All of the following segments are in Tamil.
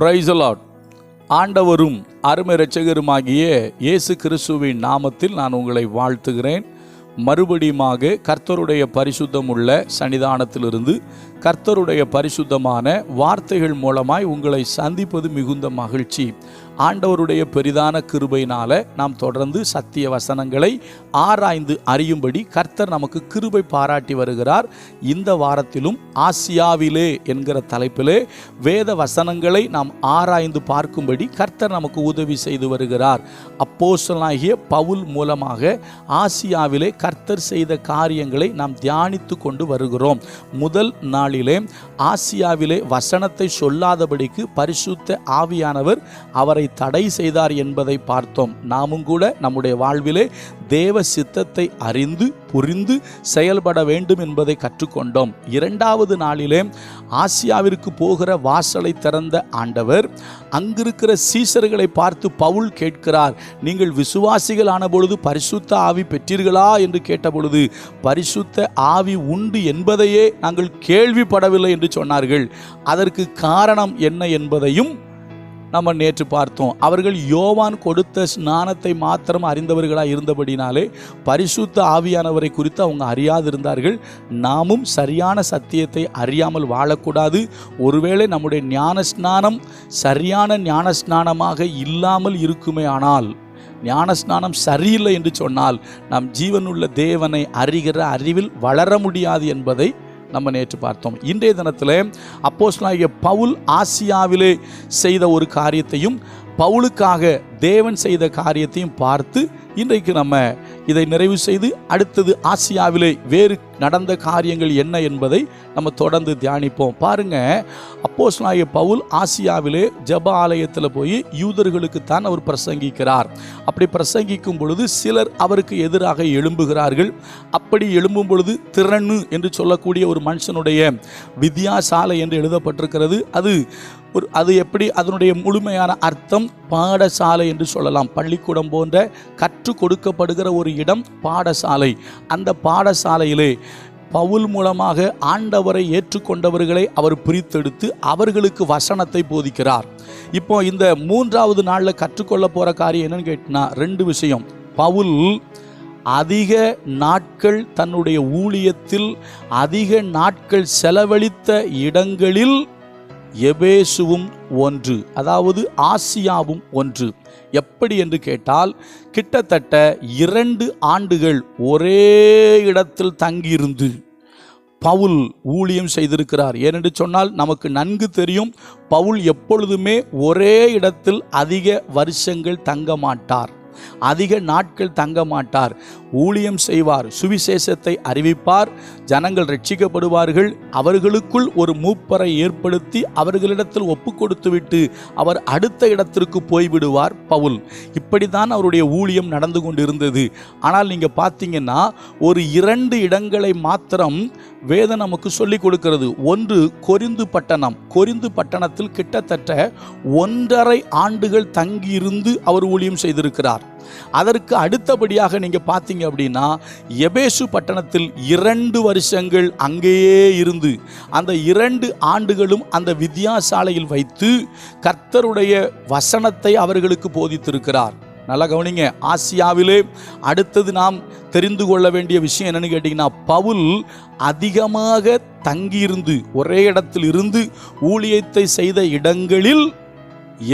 பிரைசலாட் ஆண்டவரும் அருமை இரட்சகருமாகிய இயேசு கிறிஸ்துவின் நாமத்தில் நான் உங்களை வாழ்த்துகிறேன். மறுபடியுமாக கர்த்தருடைய பரிசுத்தமுள்ள சன்னிதானத்திலிருந்து கர்த்தருடைய பரிசுத்தமான வார்த்தைகள் மூலமாய் உங்களை சந்திப்பது மிகுந்த மகிழ்ச்சி. ஆண்டவருடைய பெரிதான கிருபையினால நாம் தொடர்ந்து சத்திய வசனங்களை ஆராய்ந்து அறியும்படி கர்த்தர் நமக்கு கிருபை பாராட்டி வருகிறார். இந்த வாரத்திலும் ஆசியாவிலே என்கிற தலைப்பிலே வேத வசனங்களை நாம் ஆராய்ந்து பார்க்கும்படி கர்த்தர் நமக்கு உதவி செய்து வருகிறார். அப்போசலாகிய பவுல் மூலமாக ஆசியாவிலே கர்த்தர் செய்த காரியங்களை நாம் தியானித்து கொண்டு வருகிறோம். முதல் நாளிலே ஆசியாவிலே வசனத்தை சொல்லாதபடிக்கு பரிசுத்த ஆவியானவர் அவரை தடை செய்தார் என்பதை பார்த்தோம். நாமும் கூட நம்முடைய வாழ்விலே தேவ சித்தத்தை அறிந்து புரிந்து செயல்பட வேண்டும் என்பதை கற்றுக்கொண்டோம். இரண்டாவது நாளிலே ஆசியாவிற்கு போகிற வாசலை திறந்த ஆண்டவர் அங்கிருக்கிற சீசர்களை பார்த்து பவுல் கேட்கிறார் நீங்கள் விசுவாசிகள் ஆன பொழுது பரிசுத்த ஆவி பெற்றீர்களா? என்று கேட்டபொழுது பரிசுத்த ஆவி உண்டு என்பதையே நாங்கள் கேள்விப்படவில்லை என்று சொன்னார்கள். அதற்கு காரணம் என்ன என்பதையும் நம்ம நேற்று பார்த்தோம். அவர்கள் யோவான் கொடுத்த ஸ்நானத்தை மாத்திரம் அறிந்தவர்களாக இருந்தபடினாலே பரிசுத்த ஆவியானவரை குறித்து அவங்க அறியாதிருந்தார்கள். நாமும் சரியான சத்தியத்தை அறியாமல் வாழக்கூடாது. ஒருவேளை நம்முடைய ஞான ஸ்நானம் சரியான ஞான ஸ்நானமாக இல்லாமல் இருக்குமே ஆனால் ஞானஸ்நானம் சரியில்லை என்று சொன்னால் நாம் ஜீவனுள்ள தேவனை அறிகிற அறிவில் வளர முடியாது என்பதை நம்ம நேற்று பார்த்தோம். இன்றைய தினத்தில் அப்போஸ்லாகிய பவுல் ஆசியாவிலே செய்த ஒரு காரியத்தையும் பவுலுக்காக தேவன் செய்த காரியத்தையும் பார்த்து இன்றைக்கு நம்ம இதை நிறைவு செய்து அடுத்தது ஆசியாவிலே வேறு நடந்த காரியங்கள் என்ன என்பதை நம்ம தொடர்ந்து தியானிப்போம். பாருங்க அப்போஸ் நாய பவுல் ஆசியாவிலே ஜப ஆலயத்தில் போய் யூதர்களுக்கு தான் அவர் பிரசங்கிக்கிறார். அப்படி பிரசங்கிக்கும் பொழுது சிலர் அவருக்கு எதிராக எழும்புகிறார்கள். அப்படி எழும்பும் பொழுது திறனு என்று சொல்லக்கூடிய ஒரு மனுஷனுடைய வித்யாசாலை என்று எழுதப்பட்டிருக்கிறது. அது ஒரு அது எப்படி அதனுடைய முழுமையான அர்த்தம்? பாடசாலை என்று சொல்லலாம். பள்ளிக்கூடம் போன்ற கற்றுக் கொடுக்கப்படுகிற ஒரு இடம் பாடசாலை. அந்த பாடசாலையிலே பவுல் மூலமாக ஆண்டவரை ஏற்றுக்கொண்டவர்களை அவர் பிரித்தெடுத்து அவர்களுக்கு வசனத்தை போதிக்கிறார். இப்போ இந்த மூன்றாவது நாளில் கற்றுக்கொள்ள போகிற காரியம் என்னன்னு கேட்டினா ரெண்டு விஷயம். பவுல் அதிக நாட்கள் தன்னுடைய ஊழியத்தில் அதிக நாட்கள் செலவழித்த இடங்களில் எபேசுவும் ஒன்று அதாவது ஆசியாவும் ஒன்று. எப்படி என்று கேட்டால் கிட்டத்தட்ட இரண்டு ஆண்டுகள் ஒரே இடத்தில் தங்கியிருந்து பவுல் ஊழியம் செய்திருக்கிறார். ஏனென்று சொன்னால் நமக்கு நன்கு தெரியும் பவுல் எப்பொழுதுமே ஒரே இடத்தில் அதிக வருஷங்கள் தங்க மாட்டார். அதிக நாட்கள் தங்க மாட்டார். ஊழியம் செய்வார் சுவிசேஷத்தை அறிவிப்பார் ஜனங்கள் ரட்சிக்கப்படுவார்கள். அவர்களுக்குள் ஒரு மூப்பரை ஏற்படுத்தி அவர்களிடத்தில் ஒப்பு கொடுத்துவிட்டு அவர் அடுத்த இடத்திற்கு போய்விடுவார் பவுல். இப்படித்தான் அவருடைய ஊழியம் நடந்து கொண்டிருந்தது. ஆனால் நீங்கள் பார்த்தீங்கன்னா ஒரு இரண்டு இடங்களை மாத்திரம் வேதம் நமக்கு சொல்லிக் கொடுக்கிறது. ஒன்று கொரிந்து பட்டணம். கொரிந்து பட்டணத்தில் கிட்டத்தட்ட ஒன்றரை ஆண்டுகள் தங்கியிருந்து அவர் ஊழியம் செய்திருக்கிறார். அதற்கு அடுத்தபடியாக நீங்க பார்த்தீங்க அப்படின்னா எபேசு பட்டணத்தில் இரண்டு வருஷங்கள் அங்கேயே இருந்து அந்த இரண்டு ஆண்டுகளும் அந்த வித்யாசாலையில் வைத்து கர்த்தருடைய வசனத்தை அவர்களுக்கு போதித்திருக்கிறார். நல்லா கவனிங்க ஆசியாவிலே அடுத்தது நாம் தெரிந்து கொள்ள வேண்டிய விஷயம் என்னன்னு கேட்டிங்கன்னா பவுல் அதிகமாக தங்கியிருந்து ஒரே இடத்தில் இருந்து ஊழியத்தை செய்த இடங்களில்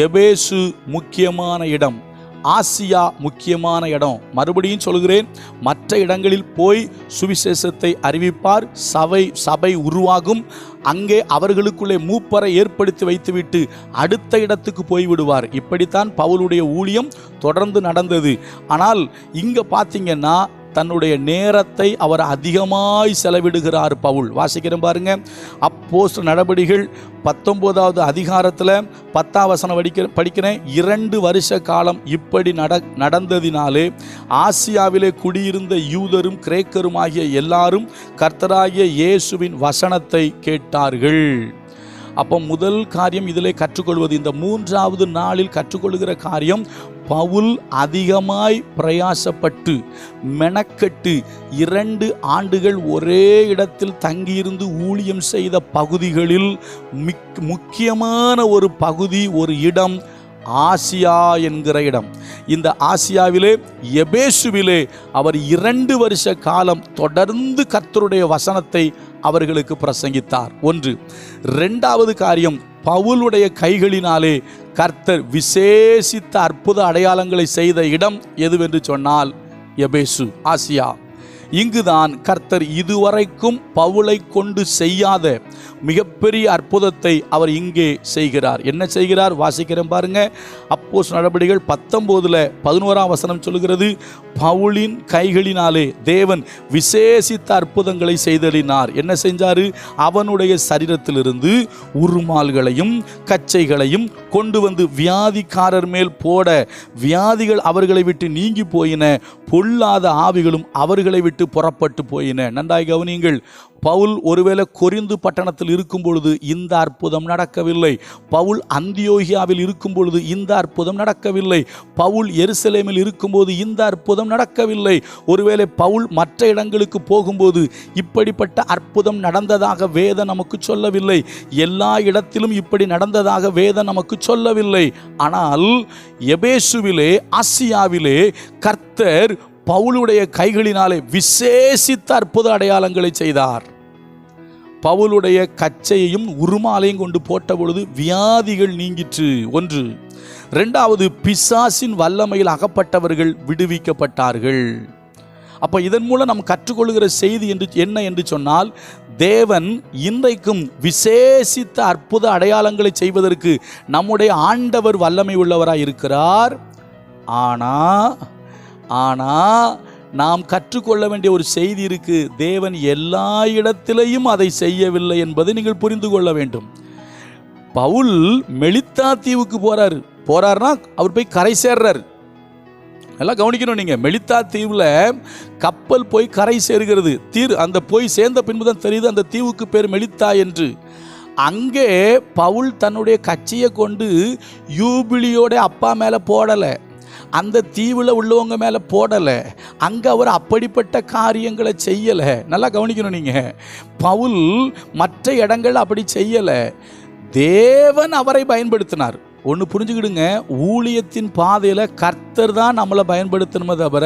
எபேசு முக்கியமான இடம். ஆசியா முக்கியமான இடம். மறுபடியும் சொல்கிறேன் மற்ற இடங்களில் போய் சுவிசேஷத்தை அறிவிப்பார். சபை சபை உருவாகும். அங்கே அவர்களுக்குள்ளே மூப்பரை ஏற்படுத்தி வைத்துவிட்டு அடுத்த இடத்துக்கு போய்விடுவார். இப்படித்தான் பவுலுடைய ஊழியம் தொடர்ந்து நடந்தது. ஆனால் இங்கே பார்த்தீங்கன்னா தன்னுடைய நேரத்தை அவர் அதிகமாய் செலவிடுகிறார் பவுல். வாசிக்கிறேன் பாருங்க. அப்போஸ்ட் நடவடிகள் பத்தொம்போதாவது அதிகாரத்தில் பத்தாம் வசனம் படிக்க படிக்கிறேன். இரண்டு வருஷ காலம் இப்படி நட நடந்ததினாலே ஆசியாவிலே குடியிருந்த யூதரும் கிரேக்கரும் ஆகிய எல்லாரும் கர்த்தராகிய இயேசுவின் வசனத்தை கேட்டார்கள். அப்போ முதல் காரியம் இதிலே கற்றுக்கொள்வது. இந்த மூன்றாவது நாளில் கற்றுக்கொள்கிற காரியம் பவுல் அதிகமாய் பிரயாசப்பட்டு மெனக்கட்டு இரண்டு ஆண்டுகள் ஒரே இடத்தில் தங்கியிருந்து ஊழியம் செய்த பகுதிகளில் மிக் முக்கியமான ஒரு பகுதி ஒரு இடம் ஆசியா என்கிற இடம். இந்த ஆசியாவிலே எபேசுவிலே அவர் இரண்டு வருஷ காலம் தொடர்ந்து கர்த்தருடைய வசனத்தை அவர்களுக்கு பிரசங்கித்தார். ஒன்று ரெண்டாவது காரியம் பவுலுடைய கைகளினாலே கர்த்தர் விசேஷித்த அற்புத அடையாளங்களை செய்த இடம் எதுவென்று சொன்னால் எபேசு ஆசியா. இங்குதான் கர்த்தர் இதுவரைக்கும் பவுலை கொண்டு செய்யாத மிகப்பெரிய அற்புதத்தை அவர் இங்கே செய்கிறார். என்ன செய்கிறார்? வாசிக்கிறேன் பாருங்க. அப்போஸ் நடபடிகள் பத்தொம்போதுல பதினோராம் வசனம் சொல்லுகிறது பவுலின் கைகளினாலே தேவன் விசேஷித்த அற்புதங்களை செய்தலினார். என்ன செஞ்சாரு? அவனுடைய சரீரத்திலிருந்து உருமால்களையும் கச்சைகளையும் கொண்டு வந்து வியாதிக்காரர் மேல் போட வியாதிகள் அவர்களை விட்டு நீங்கி போயின பொல்லாத ஆவிகளும் அவர்களை விட்டு புறப்பட்டு போயின. நன்றாய் கவனியுங்கள் பவுல் ஒருவேளை கொரிந்து பட்டணத்தில் இருக்கும் பொழுது இந்த அற்புதம் நடக்கவில்லை. பவுல் அந்தியோகியாவில் இருக்கும் பொழுது இந்த அற்புதம் நடக்கவில்லை. பவுல் எருசலேமில் இருக்கும்போது இந்த அற்புதம் நடக்கவில்லை. ஒருவேளை பவுல் மற்ற இடங்களுக்கு போகும்போது இப்படிப்பட்ட அற்புதம் நடந்ததாக வேதம் நமக்கு சொல்லவில்லை. எல்லா இடத்திலும் இப்படி நடந்ததாக வேதம் நமக்கு சொல்லவில்லை. ஆனால் எபேசுவிலே ஆசியாவிலே கர்த்தர் பவுலுடைய கைகளினாலே விசேஷித்த அற்புத அடையாளங்களை செய்தார். பவுலுடைய கச்சையையும் உருமாலையும் கொண்டு போட்ட பொழுது வியாதிகள் நீங்கிற்று. ஒன்று ரெண்டாவது பிசாசின் வல்லமையில் அகப்பட்டவர்கள் விடுவிக்கப்பட்டார்கள். அப்போ இதன் மூலம் நாம் கற்றுக்கொள்கிற செய்தி என்று என்ன என்று சொன்னால் தேவன் இன்றைக்கும் விசேஷித்த அற்புத அடையாளங்களை செய்வதற்கு நம்முடைய ஆண்டவர் வல்லமை உள்ளவராக இருக்கிறார் ஆனால் ஆனால் நாம் கற்றுக்கொள்ள வேண்டிய ஒரு செய்தி இருக்கு. தேவன் எல்லா இடத்திலையும் அதை செய்யவில்லை என்பதை நீங்கள் புரிந்து கொள்ள வேண்டும். பவுல் மெலித்தா தீவுக்கு போறாரு. போறாருன்னா அவர் போய் கரை சேர்றாரு. எல்லாம் கவனிக்கணும் நீங்கள் மெலித்தா தீவில் கப்பல் போய் கரை சேர்கிறது. தீர் அந்த போய் சேர்ந்த பின்பு தான் தெரியுது அந்த தீவுக்கு பேர் மெலித்தா என்று. அங்கே பவுல் தன்னுடைய கட்சியை கொண்டு யூபிலியோட அப்பா மேலே போடலை. அந்த தீவில் உள்ளவங்க மேலே போடலை. அங்கே அவர் அப்படிப்பட்ட காரியங்களை செய்யலை. நல்லா கவனிக்கணும் நீங்கள் பவுல் மற்ற இடங்கள் அப்படி செய்யலை. தேவன் அவரை பயன்படுத்தினார். ஒன்று புரிஞ்சுக்கிடுங்க. ஊழியத்தின் பாதையில் கர்த்தர் தான் நம்மளை பயன்படுத்தணுமே தவிர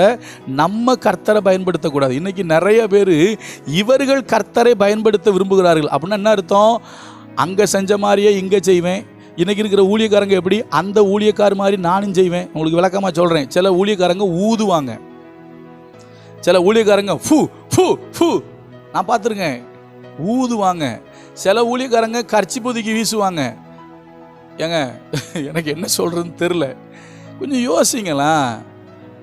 நம்ம கர்த்தரை பயன்படுத்தக்கூடாது. இன்றைக்கி நிறைய பேர் இவர்கள் கர்த்தரை பயன்படுத்த விரும்புகிறார்கள். அப்படின்னா என்ன அர்த்தம்? அங்கே செஞ்ச மாதிரியே இங்கே செய்வேன் இன்றைக்கி இருக்கிற ஊழியக்காரங்க எப்படி? அந்த ஊழியக்கார மாதிரி நானும் செய்வேன். உங்களுக்கு விளக்கமாக சொல்கிறேன் சில ஊழியக்காரங்க ஊதுவாங்க. சில ஊழியக்காரங்க ஃபு ஃபு ஃபு. நான் பார்த்துருக்கேன். ஊதுவாங்க. சில ஊழியக்காரங்க கர்ச்சி பொதுக்கி வீசுவாங்க. ஏங்க எனக்கு என்ன சொல்கிறதுன்னு தெரில கொஞ்சம் யோசிங்களா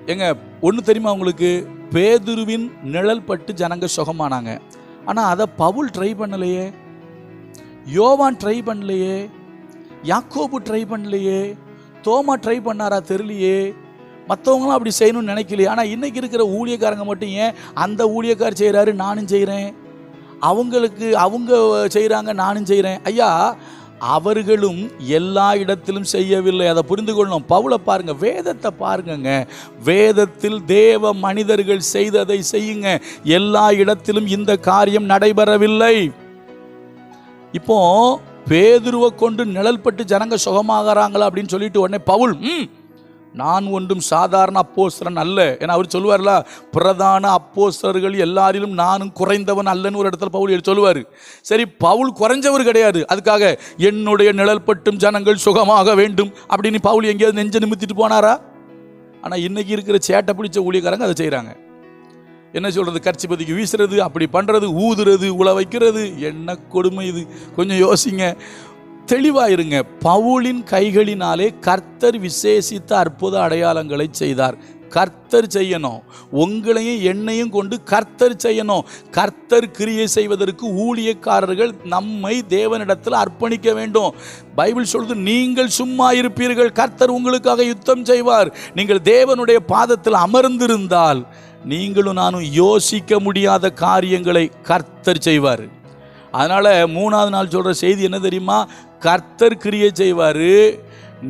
ஏங்க ஒன்று தெரியுமா உங்களுக்கு? பேதுருவின் நிழல் பட்டு ஜனங்க சுகமானாங்க. ஆனால் அதை பவுல் ட்ரை பண்ணலையே. யோவான் ட்ரை பண்ணலையே. யாக்கோபு ட்ரை பண்ணலையே தோமா ட்ரை பண்ணாரா தெரியலையே. மற்றவங்களாம் அப்படி செய்யணும்னு நினைக்கலையே. ஆனால் இன்றைக்கி இருக்கிற ஊழியக்காரங்க மட்டும் ஏன் அந்த ஊழியக்கார் செய்கிறாரு நானும் செய்கிறேன் அவங்களுக்கு அவங்க செய்கிறாங்க நானும் செய்கிறேன் ஐயா அவர்களும் எல்லா இடத்திலும் செய்யவில்லை. அதை புரிந்து கொள்ளணும். பவுலை பாருங்க வேதத்தை பாருங்கங்க. வேதத்தில் தேவ மனிதர்கள் செய்ததை செய்யுங்க. எல்லா இடத்திலும் இந்த காரியம் நடைபெறவில்லை. இப்போ பேதுருவை கொண்டு நிழல் பட்டு ஜனங்க சுகமாகறாங்களா அப்படின்னு சொல்லிட்டு உடனே பவுல் ம் நான் ஒன்றும் சாதாரண அப்போஸ்தரன் அல்ல. ஏன்னா அவர் சொல்லுவார்ல பிரதான அப்போஸ்தர்கள் எல்லாரிலும் நானும் குறைந்தவன் அல்லன்னு ஒரு இடத்துல பவுல் சொல்லுவார். சரி பவுல் குறைஞ்சவர் கிடையாது. அதுக்காக என்னுடைய நிழல் பட்டும் ஜனங்கள் சுகமாக வேண்டும் அப்படின்னு பவுல் எங்கேயாவது நெஞ்ச நிமித்திட்டு போனாரா? ஆனால் இன்னைக்கு இருக்கிற சேட்டை பிடிச்ச ஊழியக்காரங்க அதை செய்கிறாங்க என்ன சொல்கிறது கர்ச்சி பதிக்கு வீசுறது அப்படி பண்ணுறது ஊதுறது உழ வைக்கிறது. என்ன கொடுமை இது? கொஞ்சம் யோசிங்க. தெளிவாயிருங்க. பவுலின் கைகளினாலே கர்த்தர் விசேஷித்த அற்புத அடையாளங்களை செய்தார். கர்த்தர் செய்யணும். உங்களையும் என்னையும் கொண்டு கர்த்தர் செய்யணும். கர்த்தர் கிரியை செய்வதற்கு ஊழியக்காரர்கள் நம்மை தேவனிடத்தில் அர்ப்பணிக்க வேண்டும். பைபிள் சொல்வது நீங்கள் சும்மா இருப்பீர்கள். கர்த்தர் உங்களுக்காக யுத்தம் செய்வார். நீங்கள் தேவனுடைய பாதத்தில் அமர்ந்திருந்தால் நீங்களும் நானும் யோசிக்க முடியாத காரியங்களை கர்த்தர் செய்வார். அதனால் மூணாவது நாள் சொல்கிற செய்தி என்ன தெரியுமா? கர்த்தர் கிரியை செய்வார்.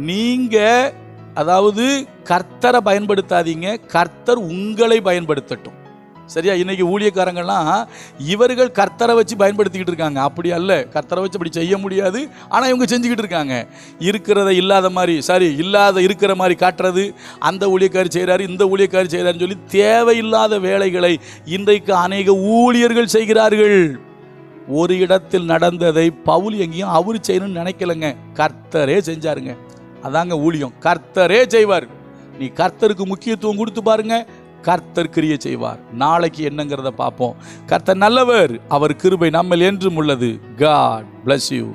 நீங்கள் அதாவது கர்த்தரை பயன்படுத்தாதீங்க. கர்த்தர் உங்களை பயன்படுத்தட்டும். சரியா? இன்னைக்கு ஊழியக்காரங்கள்லாம் இவர்கள் கர்த்தரை வச்சு பயன்படுத்திக்கிட்டு இருக்காங்க. அப்படி அல்ல. கர்த்தரை வச்சு அப்படி செய்ய முடியாது. ஆனால் இவங்க செஞ்சுக்கிட்டு இருக்காங்க. இருக்கிறத இல்லாத மாதிரி சரி இல்லாத இருக்கிற மாதிரி காட்டுறது. அந்த ஊழியக்காரி செய்கிறாரு இந்த ஊழியக்காரி செய்கிறாருன்னு சொல்லி தேவையில்லாத வேலைகளை இன்றைக்கு அநேக ஊழியர்கள் செய்கிறார்கள். ஒரு இடத்தில் நடந்ததை பவுல் எங்கேயும் அவர் செய்யணும்னு நினைக்கலங்க. கர்த்தரே செஞ்சாருங்க. அதாங்க ஊழியம். கர்த்தரே செய்வார். நீ கர்த்தருக்கு முக்கியத்துவம் கொடுத்து பாருங்க. கர்த்தர் கிரியை செய்வார். நாளைக்கு என்னங்கிறத பார்ப்போம். கர்த்தர் நல்லவர். அவர் கிருபை நம்மில் என்றும் உள்ளது. God bless you